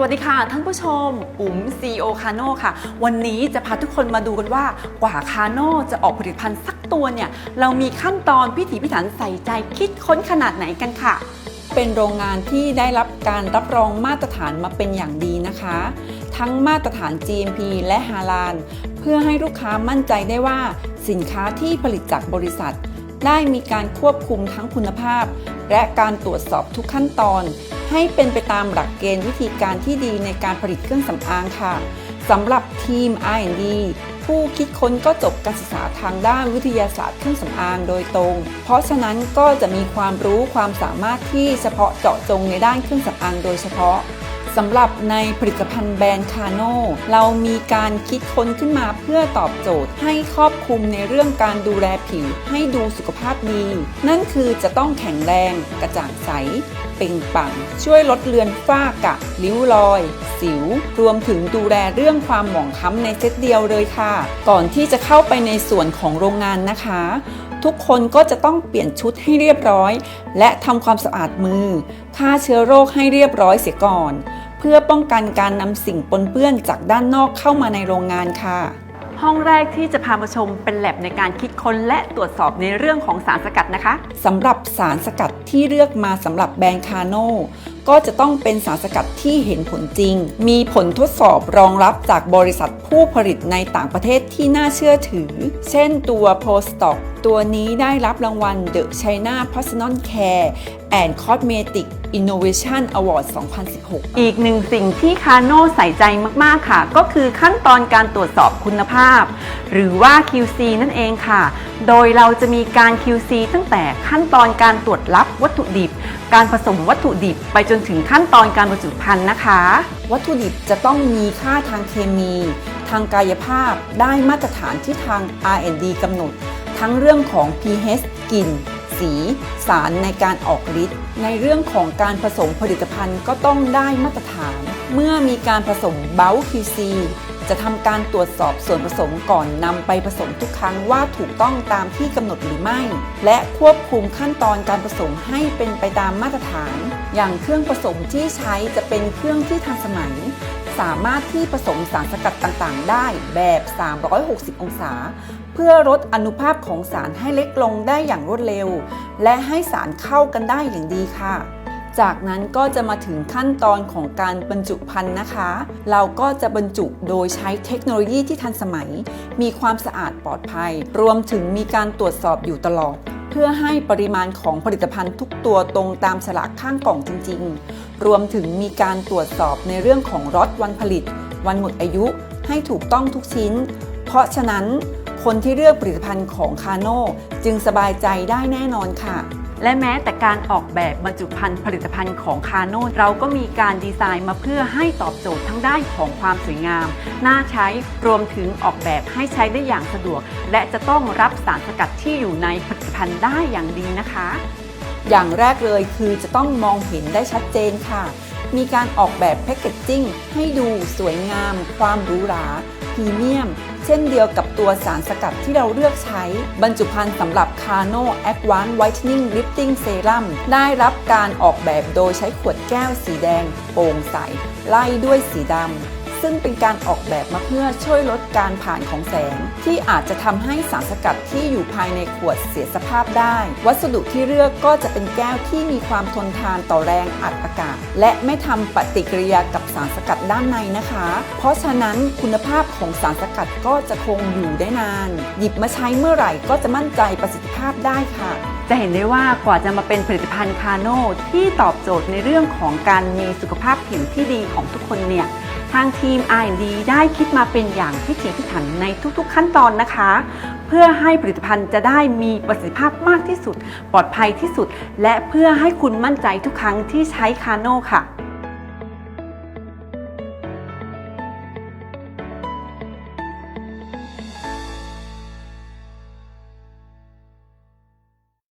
วัสดีค่ะ ท่านผู้ชมอุ๋ม CEO คาโน่ค่ะ วันนี้จะพาทุกคนมาดูกันว่ากว่าคาโน่จะออกผลิตภัณฑ์สักตัวเนี่ย เรามีขั้นตอนพิถีพิถันใส่ใจคิดค้นขนาดไหนกันค่ะ เป็นโรงงานที่ได้รับการรับรองมาตรฐานมาเป็นอย่างดีนะคะ ทั้งมาตรฐาน GMP และฮาลาลเพื่อให้ลูกค้ามั่นใจได้ว่า สินค้าที่ผลิตจากบริษัท ได้มีการควบคุมทั้งคุณภาพ และการตรวจสอบทุกขั้นตอน ให้เป็นไปตามหลักเกณฑ์วิธีการที่ดีในการผลิตเครื่องสำอางค่ะสำหรับทีม R&D ผู้คิดค้นก็จบการศึกษาทางด้านวิทยาศาสตร์เครื่องสำอางโดยตรง เพราะฉะนั้นก็จะมีความรู้ความสามารถที่เฉพาะเจาะจงในด้านเครื่องสำอางโดยเฉพาะสำหรับในผลิตภัณฑ์แบรนด์คาโนเรามีการคิดค้นขึ้นมาเพื่อตอบโจทย์ ให้ครอบคลุมในเรื่องการดูแลผิวให้ดูสุขภาพดี นั่นคือจะต้องแข็งแรง กระจ่างใส เป่งปัง ช่วยลดเลือนฝ้ากระริ้วรอย สิว รวมถึงดูแลเรื่องความหมองคล้ำในเซตเดียวเลยค่ะ ก่อนที่จะเข้าไปในส่วนของโรงงานนะคะ ทุกคนก็จะต้องเปลี่ยนชุดให้เรียบร้อย และทำความสะอาดมือฆ่าเชื้อโรคให้เรียบร้อยเสียก่อน เพื่อป้องกันการนำสิ่งปนเปื้อนจากด้านนอกเข้ามาในโรงงานค่ะ ห้องแรกที่จะพามาชมเป็นแลบในการคิดค้นและตรวจสอบในเรื่องของสารสกัดนะคะสำหรับสารสกัดที่เลือกมาสำหรับแบรนด์คาโน ก็จะต้องเป็นสารสกัดที่เห็นผลจริง มีผลทดสอบรองรับจากบริษัทผู้ผลิตในต่างประเทศที่น่าเชื่อถือ เช่นตัว p o s t o c ตัวนี้ได้รับรางวัล The China Personal Care and Cosmetic Innovation Award 2016 อีกหนึ่งสิ่งที่คาโน่ใส่ใจมาก ๆ ค่ะ ก็คือขั้นตอนการตรวจสอบคุณภาพ หรือว่า QC นั่นเองค่ะ โดยเราจะมีการ QC ตั้งแต่ขั้นตอนการตรวจรับวัตถุดิบ การผสมวัตถุดิบไปจนถึงขั้นตอนการบรรจุภัณฑ์นะคะ วัตถุดิบจะต้องมีค่าทางเคมี ทางกายภาพได้มาตรฐานที่ทาง R&D กำหนด ทั้งเรื่องของ pH กลิ่น สีสารในการออกฤทธิ์ในเรื่องของการผสมผลิตภัณฑ์ก็ต้องได้มาตรฐาน เมื่อมีการผสมเบล QC จะทำการตรวจสอบส่วนผสมก่อนนำไปผสมทุกครั้งว่าถูกต้องตามที่กำหนดหรือไม่ และควบคุมขั้นตอนการผสมให้เป็นไปตามมาตรฐาน อย่างเครื่องผสมที่ใช้จะเป็นเครื่องที่ทันสมัย สามารถที่ผสมสารสกัดต่างๆ ได้แบบ 360 องศา เพื่อลดอนุภาพของสารให้เล็กลงได้อย่างรวดเร็ว และให้สารเข้ากันได้อย่างดีค่ะ จากนั้นก็จะมาถึงขั้นตอนของการบรรจุภัณฑ์นะคะ เราก็จะบรรจุโดยใช้เทคโนโลยีที่ทันสมัย มีความสะอาดปลอดภัย รวมถึงมีการตรวจสอบอยู่ตลอด เพื่อให้ปริมาณของผลิตภัณฑ์ทุกตัวตรงตามฉลากข้างกล่องจริง ๆ รวมถึงมีการตรวจสอบในเรื่องของรถวันผลิต วันหมดอายุให้ถูกต้องทุกชิ้น เพราะฉะนั้นคนที่เลือกผลิตภัณฑ์ของคาโนจึงสบายใจได้แน่นอนค่ะ และแม้แต่การออกแบบบรรจุภัณฑ์ผลิตภัณฑ์ของคาโนเราก็มีการดีไซน์มาเพื่อให้ตอบโจทย์ทั้งด้านของความสวยงาม น่าใช้รวมถึงออกแบบให้ใช้ได้อย่างสะดวก และจะต้องรับสารสกัดที่อยู่ในผลิตภัณฑ์ได้อย่างดีนะคะ อย่างแรกเลยคือจะต้องมองเห็นได้ชัดเจนค่ะ มีการออกแบบแพคเกจจิ้งให้ดูสวยงาม ความหรูหราพรีเมียม เช่นเดียวกับตัวสารสกัดที่เราเลือกใช้ บรรจุภัณฑ์สำหรับ Cano Advanced Whitening Lifting Serum ได้รับการออกแบบโดยใช้ขวดแก้วสีแดงโปร่งใส ไล่ด้วยสีดำ ซึ่งเป็นการออกแบบมาเพื่อช่วยลดการผ่านของแสง ที่อาจจะทำให้สารสกัดที่อยู่ภายในขวดเสียสภาพได้ วัสดุที่เลือกก็จะเป็นแก้วที่มีความทนทานต่อแรงอัดอากาศ และไม่ทำปฏิกิริยากับสารสกัดด้านในนะคะ เพราะฉะนั้นคุณภาพของสารสกัดก็จะคงอยู่ได้นาน หยิบมาใช้เมื่อไหร่ก็จะมั่นใจประสิทธิภาพได้ค่ะจะเห็นได้ว่ากว่าจะมาเป็นผลิตภัณฑ์คาโนที่ตอบโจทย์ในเรื่องของการมีสุขภาพผิวที่ดีของทุกคนเนี่ย ทางทีม R&D ได้คิดมาเป็นอย่างพิถีพิถันในทุกๆขั้นตอนนะคะ เพื่อให้ผลิตภัณฑ์จะได้มีประสิทธิภาพมากที่สุด ปลอดภัยที่สุด และเพื่อให้คุณมั่นใจทุกครั้งที่ใช้คาโน่ค่ะ